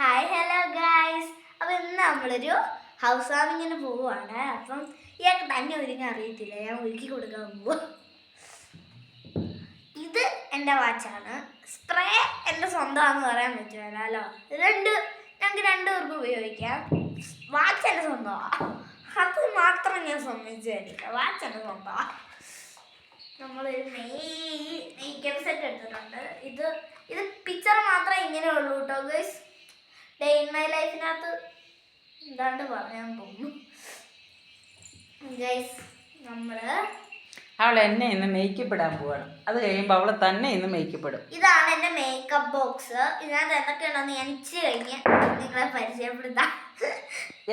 Hi hello guys അപ്പം ഇന്ന് നമ്മളൊരു ഹൗസ് വാമിങ്ങിന് പോവുകയാണ് അപ്പം ഇയാൾക്ക് തന്നെ ഒരുങ്ങി അറിയത്തില്ല. ഞാൻ ഒരുക്കി കൊടുക്കാൻ പോകും ഇത് എന്റെ വാച്ചാണ് സ്പ്രേ എന്റെ സ്വന്തമാണെന്ന് പറയാൻ പറ്റുമല്ലോ രണ്ട് ഞങ്ങൾക്ക് രണ്ടുപേർക്കും ഉപയോഗിക്കാം. വാച്ച് എന്റെ സ്വന്തമാണ് അത് മാത്രം ഞാൻ സമ്മതിച്ചു തരില്ല വാച്ച് എന്റെ സ്വന്തമാണ് നമ്മളൊരു നെയ് നെയ്ക്കപ്പ് സെറ്റ് എടുത്തിട്ടുണ്ട്. ഇത് ഇത് പിക്ചർ മാത്രമേ ഇങ്ങനെ ഉള്ളൂ കേട്ടോ ഗൈസ് ഡേ ഇൻ മൈ ലൈഫിനകത്ത് എന്താണ്ട് പറയാൻ തോന്നുന്നു ഗൈസ് അവൾ എന്നെ ഇന്ന് മേക്കപ്പ് ഇടാൻ പോവാണ്. അത് കഴിയുമ്പോൾ അവളെ തന്നെ ഇന്ന് മേക്കപ്പ് ഇടും ഇതാണ് എന്റെ മേക്കപ്പ് ബോക്സ് ഇതിനകത്ത് എന്തൊക്കെയാണെന്ന് ഞാൻ ഇച്ചിരി കഴിഞ്ഞ് നിങ്ങളെ പരിചയപ്പെടുത്താം.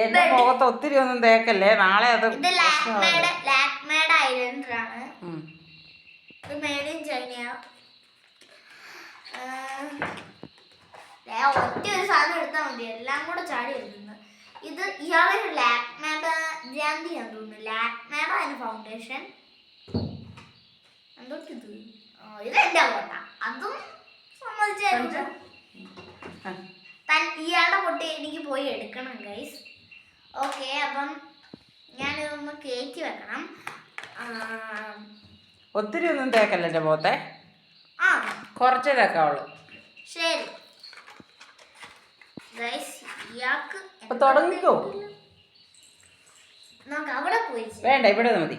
എന്റെ മുഖത്ത് ഒത്തിരി ഒന്നും തേക്കല്ലേ? നാളെ അത് ഇത് ലാക്മേഡ് ലാക്മേഡ് ഐലൻഡർ ആണ്. ഇത് മേഡ് ഇൻ ചൈനയാ ഒറ്റ ഒരു സാധനം എടുത്താൽ മതി. എല്ലാം കൂടെ ചാടി വരുന്നത് ഇത് ഇയാളെ ലാക്മേഡ് ജാന്തി ഞാൻ തോന്നുന്നു. ലാക്മേഡ് അതിന് ഫൗണ്ടേഷൻ എന്തൊക്കെ ഇത്? ഇത് എന്റെ കോട്ട അതും സമ്മതിച്ചായിരുന്നു. ഇയാളുടെ പൊട്ടി എനിക്ക് പോയി എടുക്കണം ഗൈസ് ഓക്കെ അപ്പം ഞാനിതൊന്ന് കയറ്റി വെക്കണം. ഒത്തിരി ഒന്നും തേക്കല്ല എന്റെ പോത്തെ ആ. കുറച്ചേ തേക്കാവുള്ളൂ. ശരി. അപ്പൊ തുടങ്ങിക്കോ. വേണ്ട ഇവിടെ മതി.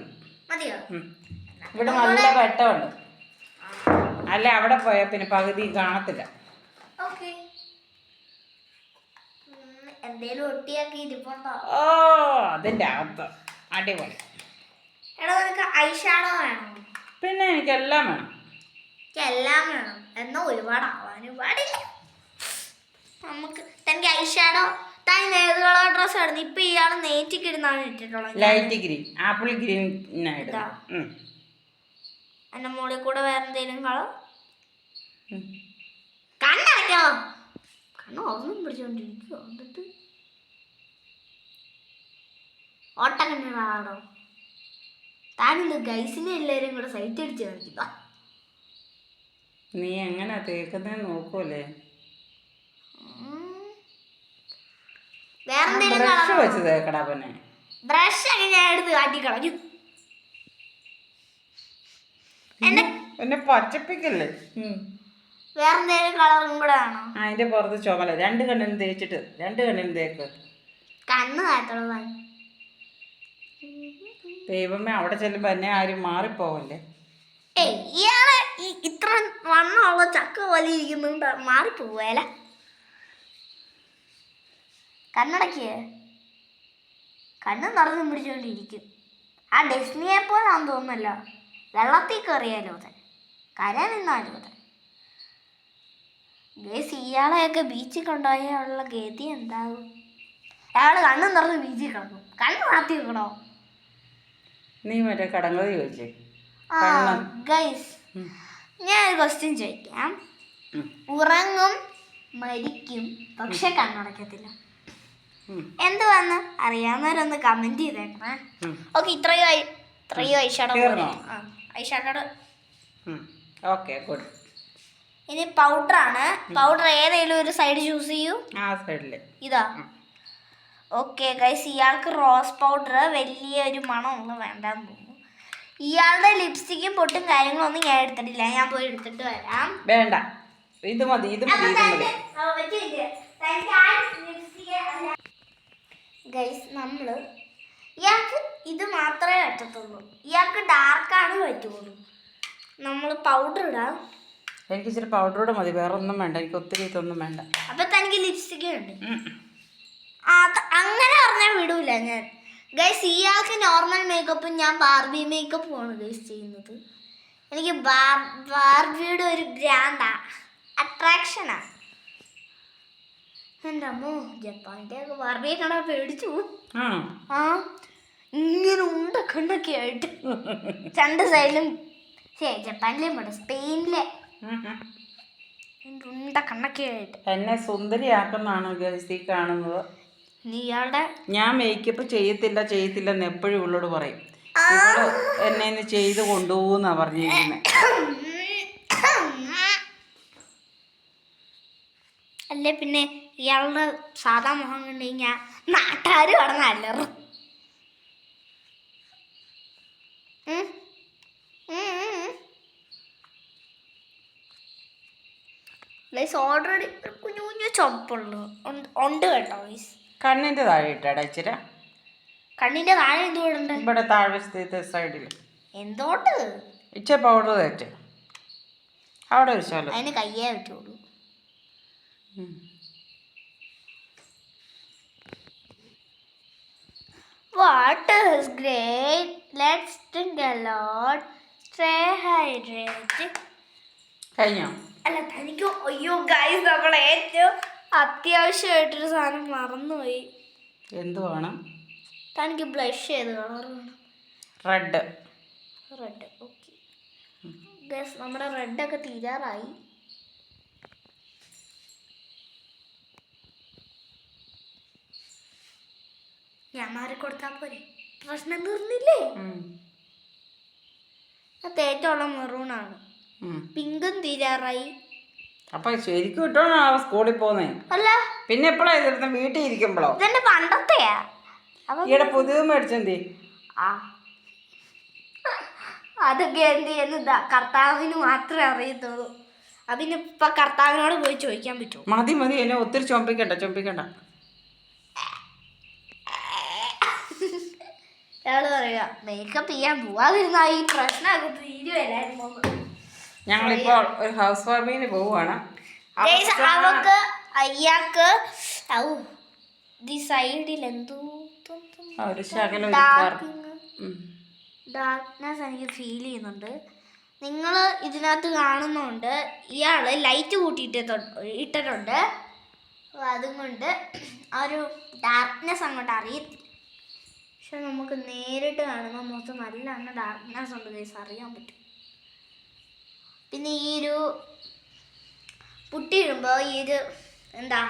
ഇവിടെ നല്ല വെട്ടമുണ്ട്. അല്ല അവിടെ പോയാൽ പിന്നെ പകുതി കാണത്തില്ല. ഓ അകത്ത് അടിപൊളി. ഐഷാഡോ വേണോ? പിന്നെ വേണം. എനിക്ക് എല്ലാം വേണം. എന്നാ ഒരുപാട് ആവാനും പാടില്ല നമുക്ക് തനിക്ക് ഐഷാഡോ താൻ ഏത് കളർ ഡ്രസ് ആയിരുന്നു? ഇപ്പൊ ഇയാൾ നെയ്റ്റിക്ക് ഇടുന്നാണ് ഇട്ടിട്ടുള്ളത്. ലൈറ്റ് ഗ്രീൻ ആപ്പിൾ ഗ്രീൻ ഇതാ. എന്റെ മുകളിൽ കൂടെ വേറെ എന്തെങ്കിലും കളർ? കണ്ണടക്കോ കണ്ണ് ഒന്നും പിടിച്ചോണ്ടിരിക്കോ എന്നിട്ട്? ഓട്ട കണ്ണിടാടോ താനിന്ന് ഗൈസിനെ എല്ലാവരും കൂടെ സൈറ്റ് അടിച്ച് കാണിക്കുക നീ എങ്ങനെ തേക്കുന്നത് നോക്കൂലേ വേറെ ബ്രഷ് കളർ വെച്ച് തേക്കടാ പിന്നെ. ബ്രഷ് ഒക്കെ ഞാൻ എടുത്ത് കാട്ടി കളഞ്ഞു എന്നെ പച്ചപ്പിക്കല്ലേ. വേറെ എന്തെങ്കിലും കളറും കൂടെ അതിന്റെ പുറത്ത് ചുമല രണ്ട് കണ്ണിനും തേച്ചിട്ട് രണ്ട് കണ്ണിനും തേക്ക്. കണ്ണ് ദൈവമേ അവിടെ ചെല്ലുമ്പോ എന്നെ ആരും മാറിപ്പോവല്ലേ? ഇയാളെ ഇത്ര വണ്ണമുള്ള ചക്ക പോലെ ഇരിക്കുന്നുണ്ട് മാറിപ്പോവേല. കണ്ണടക്കിയേ കണ്ണ് നിറഞ്ഞു പിടിച്ചുകൊണ്ടിരിക്കും ആ ഡെസ്നിയെ പോലാന്ന് തോന്നുന്നല്ലോ. വെള്ളത്തിൽ കയറിയാലോ അതെ കര നിന്നാലും അതെ ഗേസ് ഇയാളെയൊക്കെ ബീച്ചിൽ കൊണ്ടുപോയുള്ള ഗതി എന്താകും അയാൾ കണ്ണ് നിറഞ്ഞ് ബീച്ചിൽ കിടക്കും. കണ്ണ് മാറ്റി വെക്കണോ? നീ മറ്റേ കടങ്കഥ ചോദിച്ചേ. ഗൈസ്. ഞാൻ ഒരു ക്വസ്റ്റ്യൻ ചോദിക്കാം. ഉറങ്ങും മരിക്കും പക്ഷെ കണ്ണടക്കത്തില്ല. എന്തുവന്ന് അറിയാവുന്നവരൊന്ന് കമന്റ് ചെയ്തേക്കണേ. ഓക്കെ ഇത്രയോ ഇത്രയോ ഐഷാഡോ ഓക്കെ ഗുഡ് ഇനി പൗഡർ ആണ്. പൗഡർ ഏതെങ്കിലും ഒരു സൈഡ് ചൂസ് ചെയ്യൂ. ആ സൈഡിൽ ഇതാ. ഓക്കെ ഗൈസ് ഇയാൾക്ക് റോസ് പൗഡർ വലിയ ഒരു മണമൊന്നും വേണ്ടെന്ന് തോന്നുന്നു. ഇയാളുടെ ലിപ്സ്റ്റിക്കും പൊട്ടും കാര്യങ്ങളൊന്നും ഞാൻ എടുത്തിട്ടില്ല. ഞാൻ പോയി എടുത്തിട്ട് വരാം. വേണ്ട. ഇത് മതി ഇത് മതി ഗൈസ് നമ്മൾ ഇയാൾക്ക് ഇത് മാത്രമേ പറ്റത്തുള്ളൂ. ഇയാൾക്ക് ഡാർക്കാണ് പറ്റുള്ളൂ. നമ്മൾ പൗഡർ ഇടാം. എനിക്ക് ഇച്ചിരി പൗഡർ പൗഡറോടെ മതി. വേറെ ഒന്നും വേണ്ട. എനിക്ക് ഒത്തിരി ഇതൊന്നും വേണ്ട. അപ്പൊ തനിക്ക് ലിപ്സ്റ്റിക് ഉണ്ട് അങ്ങനെ പറഞ്ഞാൽ വിടൂല ഞാൻ. ഗൈസ് ഇയാൾക്ക് നോർമൽ മേക്കപ്പും ഞാൻ ബാർബി മേക്കപ്പുമാണ് ഗൈസ് ചെയ്യുന്നത്. എനിക്ക് ബാർ ബാർബിയുടെ ഒരു ബ്രാൻഡാ അട്രാക്ഷനാ എന്റെ അമ്മോ ജപ്പാന്റെ ഒക്കെ കാണാൻ പേടിച്ചു? ആ ഇങ്ങനെ ഉണ്ട കണ്ണൊക്കെ ആയിട്ട് രണ്ട് സൈഡിലും ശേ ജപ്പാനിലെ പോട്ടെ സ്പെയിനിലെ. ഉണ്ട കണ്ണൊക്കെ ആയിട്ട്. എന്നെ സുന്ദരിയാക്കുന്നതാണ് ഗൾസി കാണുന്നത്. നീയാളുടെ ഞാൻ മേക്കപ്പ് ചെയ്യത്തില്ല ചെയ്യത്തില്ല എന്ന് എപ്പോഴും ഉള്ളോട് പറയും. ഇവൾ എന്നെ ഇന്ന് ചെയ്ത് കൊണ്ടുപോകുന്നാ പറഞ്ഞിരിക്കുന്നത് അല്ലേ പിന്നെ ഇയാളുടെ സാധാ മുഖം കണ്ടു കഴിഞ്ഞാൽ നാട്ടുകാർ കടന്ന് ഉം. ഗൈസ് ഓൾറെഡി ഒരു കുഞ്ഞു കുഞ്ഞു ചുമപ്പുള്ളു ഉണ്ട് കേട്ടോ ഗൈസ് കണ്ണിന്റെ താഴെ ഇട്ടാടാ ഇച്ചിരി. കണ്ണിന്റെ താഴെ എന്തുകൊണ്ട് ഇവിടെ താഴ്വശത്തെ സൈഡിൽ എന്തോട്ട്? ഇച്ച പൗഡർ തേച്ച് അവിടെ ഒരു അതിന് കയ്യേ പറ്റുള്ളൂ. Water is great. Let's drink a lot. Stay hydrated. കഴിഞ്ഞോ? അല്ല തനിക്ക് അയ്യോ ഗൈസ് നമ്മൾ ഏറ്റവും അത്യാവശ്യമായിട്ടൊരു സാധനം മറന്നുപോയി. എന്ത് വേണം? തനിക്ക് ബ്ലഷ് ചെയ്ത് കളർ വേണം റെഡ് റെഡ് ഓക്കെ ഗൈസ് നമ്മുടെ റെഡൊക്കെ തീരാറായി. ഞാൻ മാറി കൊടുത്താൽ പോരെ. പ്രശ്നം തീർന്നില്ലേ? തേറ്റുള്ള മെറൂണാണ്. പിങ്കും തീരാറായി. അപ്പൊ ശരിക്കും ഇട്ടോണോ സ്കൂളിൽ പോകുന്നേ അല്ല. പിന്നെ എപ്പോഴാ ഇതിരുന്ന് വീട്ടിൽ ഇരിക്കുമ്പോഴോ ഇതെന്റെ പണ്ടത്തെയാ. ഈടെ പുതിയ മേടിച്ചെന്തി? അതൊക്കെ എന്ത് ചെയ്യുന്നതാ കർത്താവിന് മാത്രമേ അറിയത്തുള്ളൂ. അതിനിപ്പൊ കർത്താവിനോട് പോയി ചോദിക്കാൻ പറ്റുമോ? മതി മതി. എന്നെ ഒത്തിരി ചുമപ്പിക്കണ്ട ചൊമ്പിക്കണ്ട. അയാൾ പറയുക മേക്കപ്പ് ചെയ്യാൻ പോവാതിരുന്ന ഈ പ്രശ്നമൊക്കെ തീരുവല്ലായിരുന്നു ഞങ്ങളിപ്പോൾ ഒരു ഹൗസ് വാർമിങ്ങിന് പോവുകയാണ്. അവക്ക് അയ്യാക്ക് സൈഡിൽ എന്തോ. ഡാർക്ക്നെസ് എനിക്ക് ഫീൽ ചെയ്യുന്നുണ്ട്. നിങ്ങൾ ഇതിനകത്ത് കാണുന്നുണ്ട് ഇയാൾ ലൈറ്റ് കൂട്ടിയിട്ട് ഇട്ടിട്ടുണ്ട്. അതുകൊണ്ട് അതും കൊണ്ട് ആ ഒരു ഡാർക്ക്നെസ് അങ്ങോട്ട് അറിയത്തില്ല. പക്ഷെ നമുക്ക് നേരിട്ട് കാണുമ്പോൾ മൊത്തം അന്ന് ഡാർക്ക്നെസ് ഉണ്ട് കേസ് അറിയാൻ പറ്റും. പിന്നെ ഈ ഒരു പുട്ടി ഇടുമ്പോൾ ഈ ഒരു എന്താ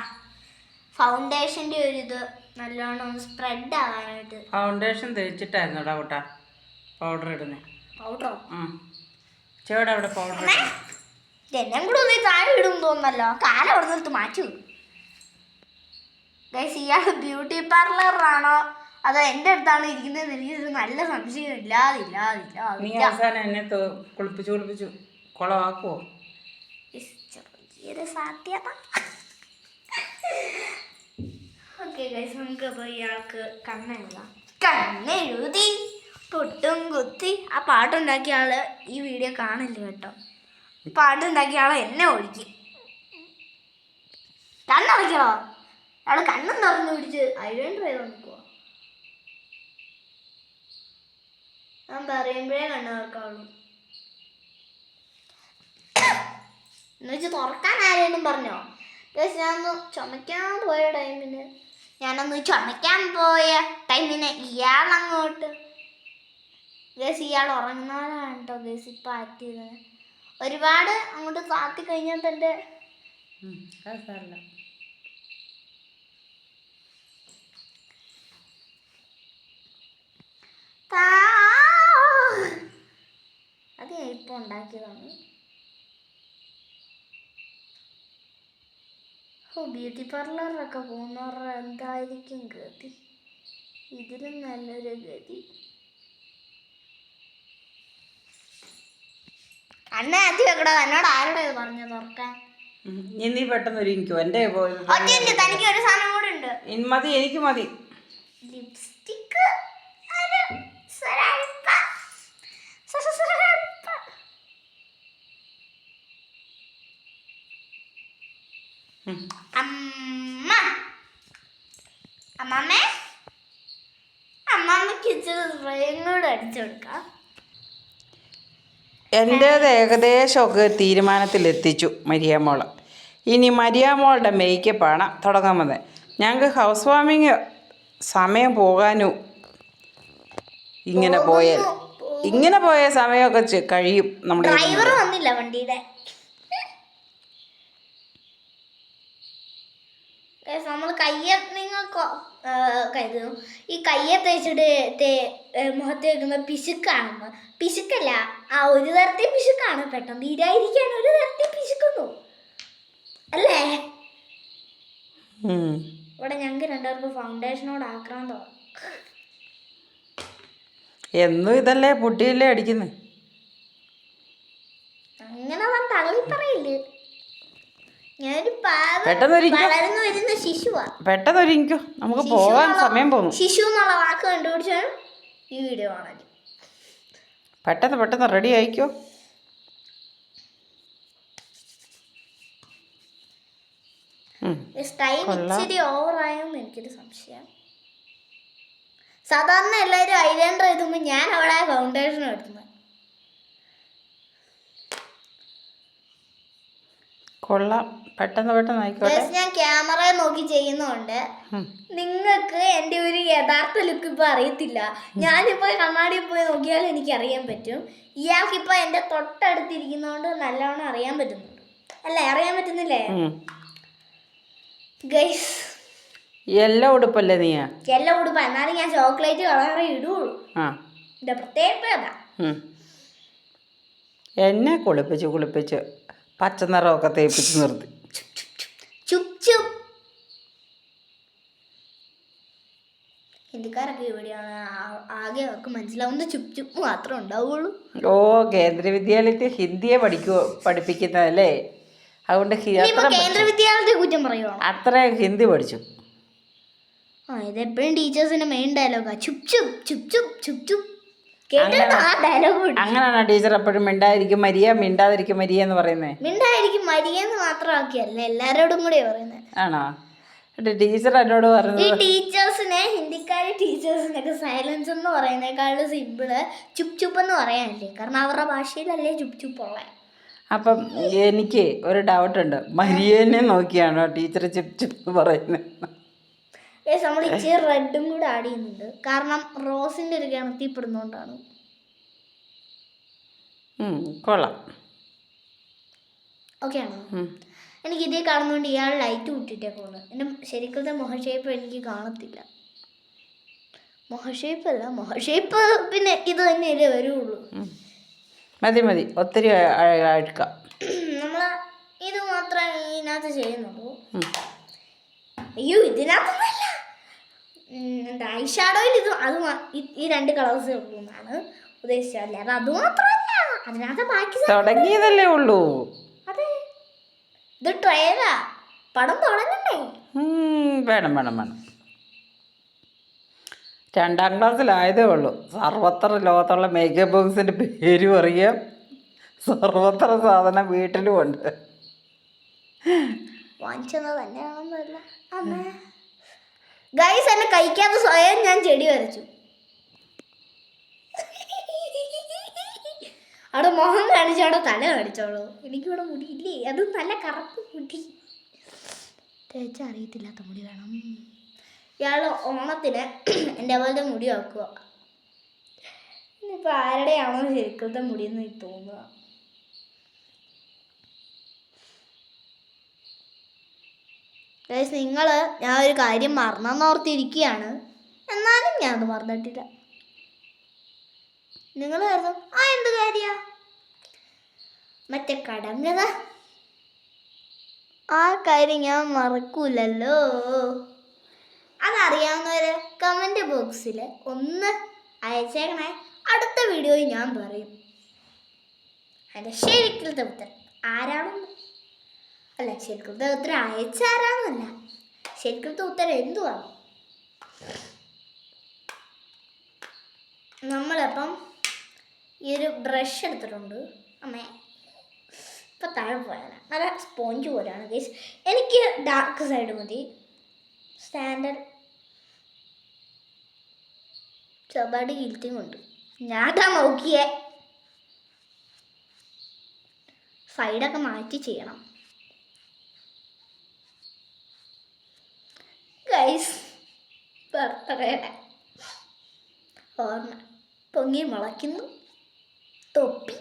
ഫൗണ്ടേഷന്റെ ഒരു ഇത് നല്ലോണം സ്പ്രെഡ് ആവാനായിട്ട്. ഫൗണ്ടേഷൻ തേച്ചിട്ടായിരുന്നു ഇടാ കൂട്ടാ പൗഡർ ഇടുന്നേ. പൗഡറോ ചേട്ടാ അവിടെ പൗഡർ ഇതെല്ലാം കൂടെ ഒന്ന് താഴെ ഇടും തോന്നല്ലോ കാലം അവിടെ നിർത്ത് മാറ്റി ഗൈസ് ഇയാൾ ബ്യൂട്ടി പാർലറാണോ അതോ എന്റെ അടുത്താണ് ഇരിക്കുന്നത് എനിക്കൊരു നല്ല സംശയം ഇല്ലാതില്ല നീ അവസാനം എന്നെ തൊ- കുളിപ്പിച്ചു കുളിപ്പിച്ചു. കുളമാക്കുവോ ചെറിയൊരു സാധ്യത ഓക്കെ ഗൈസ് നമുക്ക് അപ്പോൾ ഇയാൾക്ക് കണ്ണെഴുതാം കണ്ണെഴുതി പൊട്ടും കുത്തി. ആ പാട്ടുണ്ടാക്കിയ ആൾ ഈ വീഡിയോ കാണില്ല കേട്ടോ. പാട്ടുണ്ടാക്കിയ ആളെ എന്നെ ഒഴിക്കും. കണ്ണടയ്ക്കണോ അയാൾ കണ്ണും തുറന്നു പിടിച്ച് ചെയ്ത് ഞാൻ പറയുമ്പോഴേ കണ്ണു തുറക്കാവുള്ളൂ. എന്നുവെച്ച് തുറക്കാൻ ആരെങ്കിലും പറഞ്ഞോ? പക്ഷെ ഞാനൊന്ന് ചുമക്കാൻ പോയ ടൈമിന് ഞാനൊന്ന് ചുമക്കാൻ പോയ ടൈമിന് ഇയാളങ്ങോട്ട്. ഗേസ് ഇയാൾ ഉറങ്ങുന്നവരാണ് കേട്ടോ ഗേസ് ഇപ്പം ആക്ട് ചെയ്തത് ഒരുപാട് അങ്ങോട്ട് താത്തി കഴിഞ്ഞാൽ തന്റെ ഉം, അത് ഞാൻ ഇപ്പോൾ ഉണ്ടാക്കിയതാണ്. ഓ ബ്യൂട്ടി പാർലറിലൊക്കെ പോകുന്നവരുടെ എന്തായിരിക്കും ഗതി? ഇതിലും നല്ലൊരു ഗതി. അണ്ണ അതി വെക്കടോ എന്നോട് ആരോടെ പറഞ്ഞു തുറക്കാൻ നീ പെട്ടെന്ന് ഒരുങ്ങിക്കോ. എന്റെ ഒറ്റ തനിക്ക് ഒരു സാധനം കൂടെ ഉണ്ട്. മതി എനിക്ക് മതി. ലിപ്സ്റ്റിക്ക് അമ്മ. അമ്മമ്മേ അമ്മമ്മക്ക് ഇച്ചിരി സ്പ്രേയും കൂടെ അടിച്ചു കൊടുക്കാം. എന്റേത് ഏകദേശമൊക്കെ തീരുമാനത്തിലെത്തിച്ചു മരിയാമോൾ. ഇനി മരിയാമോളുടെ മേക്കപ്പാണ് തുടങ്ങുന്നത് ഞങ്ങൾക്ക് ഹൗസ് വാമിങ് സമയം പോകാനും ഇങ്ങനെ പോയാൽ ഇങ്ങനെ പോയ സമയമൊക്കെ കഴിയും നമ്മുടെ ഡ്രൈവർ വന്നില്ല വണ്ടിയുടെ. നമ്മൾ കയ്യെ നിങ്ങൾ കരുതും ഈ കയ്യെ തേച്ചിട്ട് തേ- മുഖത്ത് വെക്കുന്ന പിശുക്കാണെന്ന് പിശുക്കല്ല ആ ഒരു തരത്തിൽ പിശുക്കാണ്. പെട്ടെന്ന് ഇരായിരിക്കാൻ ഒരു തരത്തിൽ പിശുക്കുന്നു. അല്ലേ. ഇവിടെ ഞങ്ങൾക്ക് രണ്ടുപേർക്ക് ഫൗണ്ടേഷനോട് ആക്രാന്തോ എന്നും ഇതല്ലേ പൊട്ടിയല്ലേ അടിക്കുന്നത് അങ്ങനെ അവൻ തള്ളി പറയില്ലേ ഞാനൊരു പാവ പെട്ടെന്ന് ഒരിക്കൽ വളർന്നു വരുന്ന ശിശുവാ പെട്ടെന്ന് ഒരുങ്ങിക്കോ നമുക്ക് പോകാൻ സമയം പോന്നു ശിശു എന്നുള്ള വാക്ക് കണ്ടുപിടിച്ചാണ് ഈ വീഡിയോ കാണാൻ. പെട്ടെന്ന് പെട്ടെന്ന് റെഡി ആയിക്കോ. ഉം. ടൈം കൊള്ളാം. ഇച്ചിരി ഓവറായെന്ന് എനിക്കൊരു സംശയം. സാധാരണ എല്ലാവരും ഐലൻഡർ എഴുതുമ്പോൾ ഞാൻ അവളെ ഫൗണ്ടേഷൻ എടുക്കുന്നത്. കൊള്ളാം. പെട്ടെന്ന് പെട്ടെന്ന് ആയിക്കോട്ടെ. ഞാൻ ക്യാമറ നോക്കി ചെയ്യുന്നതുകൊണ്ട് ഉം. നിങ്ങൾക്ക് എന്റെ ഒരു യഥാർത്ഥ ലുക്ക് ഇപ്പോൾ അറിയത്തില്ല. ഞാനിപ്പോൾ കണ്ണാടിയിൽ പോയി നോക്കിയാൽ എനിക്ക് അറിയാൻ പറ്റും ഇയാൾക്കിപ്പോൾ എന്റെ തൊട്ടടുത്തിരിക്കുന്നതുകൊണ്ട് നല്ലവണ്ണം അറിയാൻ പറ്റുന്നുണ്ട്. അല്ല? അറിയാൻ പറ്റുന്നില്ലേ. ഗൈസ് യെല്ലോ ഉടുപ്പല്ലേ നീ? എല്ലാ ഉടുപ്പ്. എന്നാലും ഞാൻ ചോക്ലേറ്റ് കളറ് ഇടൂ പ്രത്യേകത. അതാ എന്നെ കുളിപ്പിച്ച് കുളിപ്പിച്ച് പച്ച നിറമൊക്കെ തേപ്പിച്ച് നിർത്തി. ചുപ് ചുപ് ഹിന്ദിക്കാരൊക്കെ ഇവിടെയാണ് ആ- ആകെ അവർക്ക് മനസ്സിലാവുന്ന ചുപ് ചുപ് മാത്രമേ ഉണ്ടാവുള്ളൂ. ഓ കേന്ദ്ര വിദ്യാലയത്തിൽ ഹിന്ദിയെ പഠിക്കുക പഠിപ്പിക്കുന്നതല്ലേ? അതുകൊണ്ട് അത്ര കേന്ദ്ര വിദ്യാലയത്തെ കുറ്റം അത്രയും ഹിന്ദി പഠിച്ചു. ആ ഇതെപ്പോഴും ടീച്ചേഴ്സിന്റെ മെയിൻ ഡയലോഗാ ചുപ് ചുപ് ചുപ് ചുപ് ചുപ് ചുപ്. അങ്ങനെയാണോ ടീച്ചർ എപ്പോഴും മിണ്ടാതിരിക്കും മരിയ മിണ്ടാതിരിക്കും മരിയ എന്ന് പറയുന്നത് മിണ്ടായിരിക്കും മരിയ എന്ന് മാത്രമാക്കിയല്ല എല്ലാരോടും കൂടെ പറയുന്നത് ആണോ? ടീച്ചർ എന്നോട് ഈ ടീച്ചേഴ്സിനെ ഹിന്ദിക്കാരി ടീച്ചേഴ്സിനൊക്കെ സൈലൻസ് എന്ന് പറയുന്നേക്കാളും സിമ്പിൾ ചുപ് ചുപ്പ് എന്ന് പറയാനല്ലേ? കാരണം അവരുടെ ഭാഷയിലല്ലേ ചുപ് ചുപ്പ് ഉള്ളത് അപ്പം എനിക്ക് ഒരു ഡൗട്ട് ഉണ്ട് മരിയനെ നോക്കിയാണോ ടീച്ചർ ചുപ് ചുപ്പ് പറയുന്നത് ഏസ് നമ്മൾ ഇച്ചിരി റെഡും കൂടെ ആഡ് ചെയ്യുന്നുണ്ട്. കാരണം റോസിന്റെ ഒരു ഗണത്തിൽ പെടുന്നോണ്ടാണ്. കൊള്ളാം. ഓക്കെ ആണോ? എനിക്ക് ഇതേ കാണുന്നതുകൊണ്ട് ഇയാൾ ലൈറ്റ് കൂട്ടിയിട്ടേക്കുള്ളൂ എന്റെ ശരിക്കത്തെ മുഖഷേപ്പ് എനിക്ക് കാണത്തില്ല. മുഖഷേപ്പ് അല്ല മുഖഷേപ്പ് പിന്നെ ഇത് തന്നെയല്ലേ വരുള്ളൂ. മതി മതി. ഒത്തിരി നമ്മൾ ഇത് മാത്രമേ ഇതിനകത്ത് ചെയ്യുന്നുള്ളൂ. അയ്യോ ഇതിനകത്തൊന്നല്ല ഉം, ഐ ഷാഡോയിൽ ഇത് അത് ഈ- രണ്ട് കളേഴ്സേ ഉള്ളൂ എന്നാണ് ഉദ്ദേശിച്ചത്. അല്ലാതെ അത് മാത്രമല്ല അതിനകത്ത് ബാക്കി തുടങ്ങിയതല്ലേ ഉള്ളൂ. അതെ. ഇത് ട്രെയിലാ. പടം തുടങ്ങണ്ടേ? വേണം വേണം വേണം. രണ്ടാം ക്ലാസ്സിലായതേ ഉള്ളൂ. സർവത്ര ലോകത്തുള്ള മേക്കപ്പ് ബോക്സിന്റെ പേരും അറിയാം. സർവത്ര സാധനം വീട്ടിലും ഉണ്ട്. വാങ്ങിച്ചത് തന്നെയാണെന്നല്ല. അമ്മേ. ഗൈസ് എന്നെ കഴിക്കാതെ സ്വയം ഞാൻ ചെടി വരച്ചു. അവിടെ മുഖം കാണിച്ചു അവിടെ തല കാണിച്ചോളൂ. എനിക്കിവിടെ മുടിയില്ലേ? അത് നല്ല കറുപ്പ് മുടി. തേച്ച അറിയത്തില്ലാത്ത മുടി വേണം. ഇയാൾ ഓണത്തിന് എന്റെ പോലത്തെ മുടി വെക്കുക. ഇനിയിപ്പോൾ ആരുടെയാണോ ശരിക്കത്തെ മുടിയെന്ന് തോന്നുക. ഗൈസ് നിങ്ങൾ ഞാൻ ഒരു കാര്യം മറന്നെന്നോർത്തിരിക്കുകയാണ് എന്നാലും ഞാൻ അത് മറന്നിട്ടില്ല. നിങ്ങൾ പറഞ്ഞു ആ എന്ത് കാര്യ? മറ്റേ കടങ്കഥ. ആ കാര്യം ഞാൻ മറക്കൂലല്ലോ. അതറിയാവുന്നവര് കമന്റ് ബോക്സിൽ ഒന്ന് അയച്ചേക്കണേ. അടുത്ത വീഡിയോയിൽ ഞാൻ പറയും. അതിന്റെ ഉത്തരം ആരാണെന്ന് അല്ല ശരിക്കും ഉത്തരം അയച്ചാരാന്നല്ല. ശരിക്കും ഉത്തരം എന്തുവാണ് നമ്മളപ്പം ഈ ഒരു ബ്രഷ് എടുത്തിട്ടുണ്ട്. അമ്മേ ഇപ്പം താഴെ പോയാണ് നല്ല സ്പോഞ്ച് പോലെയാണ് ഗീസ് എനിക്ക് ഡാർക്ക് സൈഡ് മതി. സ്റ്റാൻഡേർഡ് ചെറുപാട് ഗിൽറ്റിങ് ഉണ്ട്. ഞാനാ നോക്കിയേ. സൈഡൊക്കെ മാറ്റി ചെയ്യണം. ഗൈസ് ബർത്ത്ഡേയുടെ ഓർമ്മ. പൊങ്ങി മുളയ്ക്കുന്നു. തൊപ്പി.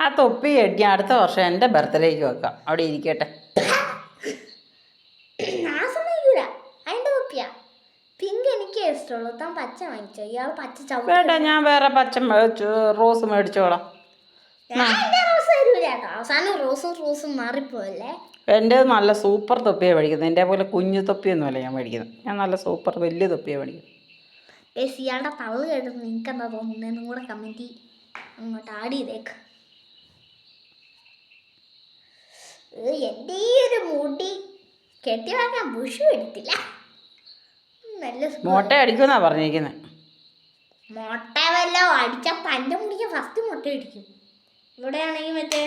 ആ തൊപ്പി കെട്ടി അടുത്ത വർഷം എന്റെ ബർത്ത്ഡേക്ക് വെക്കാം. അവിടെ ഇരിക്കട്ടെ. ഞാൻ സമ്മതിക്കൂല അതിന്റെ തൊപ്പിയാ. പിങ്ക് എനിക്ക് ഇഷ്ടമുള്ളൂ. താൻ പച്ച വാങ്ങിച്ചോ? ഇയാൾ പച്ച ചവിട്ടി വേണ്ട ഞാൻ വേറെ പച്ച മേടിച്ചു റോസ് മേടിച്ചോളാം. ഞാൻ എന്റെ റോസ് തരൂല. കേട്ടോ അവസാനം റോസും റോസും മാറിപ്പോയല്ലേ? എന്റെ നല്ല സൂപ്പർ തൊപ്പിയാണ് മേടിക്കുന്നത്. എന്റെ പോലെ കുഞ്ഞു തൊപ്പിയൊന്നുമല്ല ഞാൻ മേടിക്കുന്നത്. ഞാൻ നല്ല സൂപ്പർ വലിയ തൊപ്പിയാണ് മേടിക്കുന്നത്. ഗൈസ് ഇയാളുടെ തള്ളു കേട്ടത് നിങ്ങൾക്ക് എന്താ തോന്നുന്നതെന്നും കൂടെ കമന്റ് അങ്ങോട്ട് ആഡ് ചെയ്തേക്ക്. എന്റെ ഈ ഒരു മുടി കെട്ടി വെക്കാൻ ബുഷു എടുത്തില്ല നല്ല. മുട്ട അടിക്കുമെന്നാണ് പറഞ്ഞിരിക്കുന്നത് മുട്ട വല്ലതും അടിച്ചാൽ പന്റെ മുടിക്ക് ഫസ്റ്റ് മുട്ട അടിക്കും ഇവിടെയാണെങ്കിൽ മറ്റേ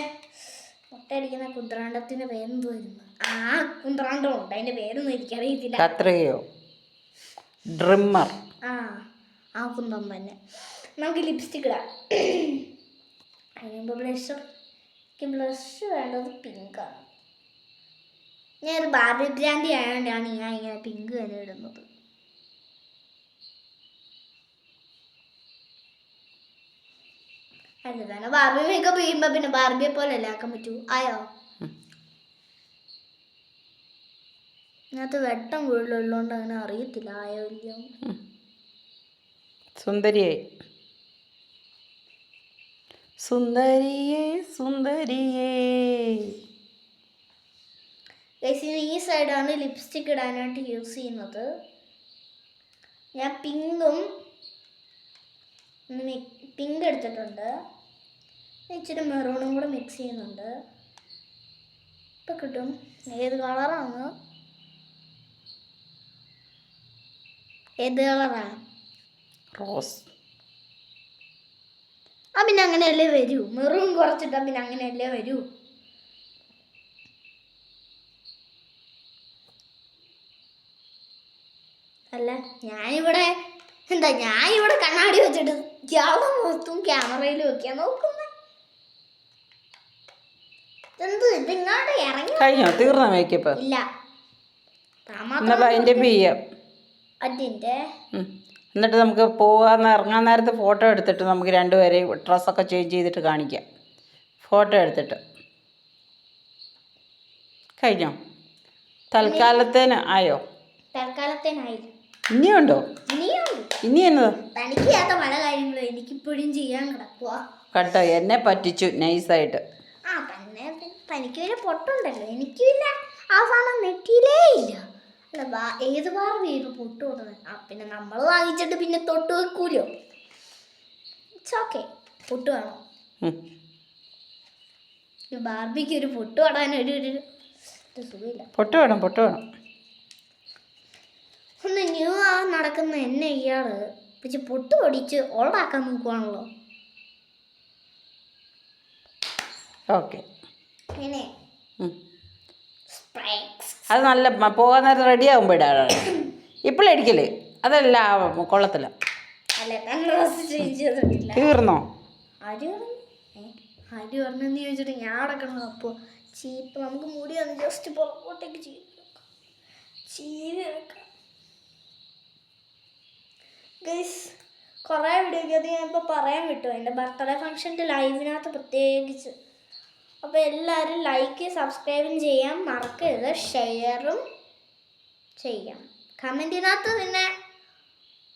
മുട്ട കുന്ത്രാണ്ടത്തിന്റെ കുന്ത്രാണ്ടത്തിന്റെ പേരെന്ത് വരുന്നു ആ കുന്ത്രാണ്ടം ഉണ്ട് അതിന്റെ പേരൊന്നും എനിക്കറിയത്തില്ല. കത്രികയോ ഡ്രിമ്മർ. ആ ആ കുന്തം തന്നെ. നമുക്ക് ലിപ്സ്റ്റിക് ഇടാം. അതിനുമ്പ് ബ്ലഷർ. എനിക്ക് ബ്ലഷ് വേണ്ടത് പിങ്കാണ് ഞാനൊരു ബാർബി ബ്രാൻഡി ആയതുകൊണ്ടാണ് ഞാൻ ഇങ്ങനെ പിങ്ക് തന്നെ ഇടുന്നത്. തന്നെ ബാർബി മേക്കപ്പ് ചെയ്യുമ്പോൾ പിന്നെ ബാർബിയെ പോലെ അല്ലേ ആക്കാൻ പറ്റൂ? ആയോ? ഇതിനകത്ത് വെട്ടം കൂടുതലുള്ളതുകൊണ്ട് അങ്ങനെ അറിയത്തില്ല. ആയോ ഇല്ലയോ? സുന്ദരിയായി സുന്ദരിയേ. സുന്ദരിയേ ഈ സൈഡാണ് ലിപ്സ്റ്റിക് ഇടാനായിട്ട് യൂസ് ചെയ്യുന്നത്. ഞാൻ പിങ്കും പിങ്ക് എടുത്തിട്ടുണ്ട്. ഇച്ചിരി മെറൂണും കൂടെ മിക്സ് ചെയ്യുന്നുണ്ട്. ഇപ്പം കിട്ടും. ഏത് കളറാണ് ഏത് കളറാണ് റോസ് ആ പിന്നെ അങ്ങനെയല്ലേ വരൂ. മെറൂൺ കുറച്ചിട്ടാ പിന്നെ അങ്ങനെയല്ലേ വരൂ. അല്ല ഞാനിവിടെ എന്താ ഞാനിവിടെ കണ്ണാടി വെച്ചിട്ട് ക്യാമറ നോക്കും ക്യാമറയിൽ നോക്കിയാ നോക്കുന്നത് എന്ത് ഇത് ഇങ്ങോട്ട് ഇറങ്ങി കഴിഞ്ഞോ? തീർന്ന മേക്കപ്പ്? അതിന്റെ? ചെയ്യാം എന്നിട്ട് നമുക്ക് പോകാൻ ഇറങ്ങാൻ നേരത്ത് ഫോട്ടോ എടുത്തിട്ട് നമുക്ക് രണ്ടുപേരെയും ഡ്രസ്സൊക്കെ ചേഞ്ച് ചെയ്തിട്ട് കാണിക്കാം. ഫോട്ടോ എടുത്തിട്ട്. കഴിഞ്ഞോ? തൽക്കാലത്തേന് ആയോ? ഇനിയുണ്ടോ? ഇനി എന്നതാ കേട്ടോ എന്നെ പറ്റിച്ചു. നൈസായിട്ട്. തന്നെ തനിക്ക് വലിയ പൊട്ടുണ്ടല്ലോ. എനിക്കില്ല. ആ സാധനം നെറ്റിയിലേ ഇല്ല. അല്ല വാ ഏത് ബാർ വീണ് പൊട്ട് കൊടുക്കുന്നത് ആ പിന്നെ നമ്മൾ വാങ്ങിച്ചിട്ട് പിന്നെ തൊട്ട് വെക്കൂലോ? ഇറ്റ്സ് ഓക്കെ പൊട്ട് വേണോ. ബാർബിക്ക് ഒരു പൊട്ട് പാടാൻ ഒരു ഒരു സുഖമില്ല. പൊട്ട് വേണം പൊട്ട് വേണം. ഒന്ന് ന്യൂ ആ നടക്കുന്ന എന്നെ ഇയാൾ പക്ഷെ പൊട്ട് പൊടിച്ച് ഓൾഡാക്കാൻ നോക്കുവാണല്ലോ. ഓക്കെ സ്പ്രേക്സ് അത് നല്ല പോകാൻ നേരം റെഡി ആകുമ്പോൾ ഇടാണ് ഇപ്പോഴടിക്കൽ അതല്ല കൊള്ളത്തില്ല. തീർന്നോ? അരി? പറഞ്ഞെന്ന് ചോദിച്ചിട്ട് ഞാൻ അടക്കണം അപ്പോൾ ചീപ്പ് നമുക്ക് മുടി ഒന്ന് ജസ്റ്റ് പുറകോട്ടേക്ക് ചീപ്പ് ചീവി വെക്കാം ഗൈസ് കുറേ വീഡിയോയ്ക്ക് ഞാൻ ഇപ്പോൾ പറയാൻ വിട്ടു. എന്റെ ബർത്ത്ഡേ ഫംഗ്ഷന്റെ ലൈവിനകത്ത് പ്രത്യേകിച്ച് അപ്പോൾ എല്ലാവരും ലൈക്ക് സബ്സ്ക്രൈബും ചെയ്യാം. മറക്കരുത്. ഷെയറും ചെയ്യാം. കമന്റിനകത്ത് പിന്നെ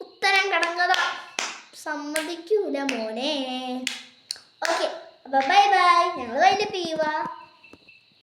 ഉത്തരം കടങ്ങത സമ്മതിക്കൂല മോനെ. ഓക്കെ അപ്പോൾ ബൈ ബൈ ഞങ്ങൾ വൈകിട്ട് ചെയ്യുക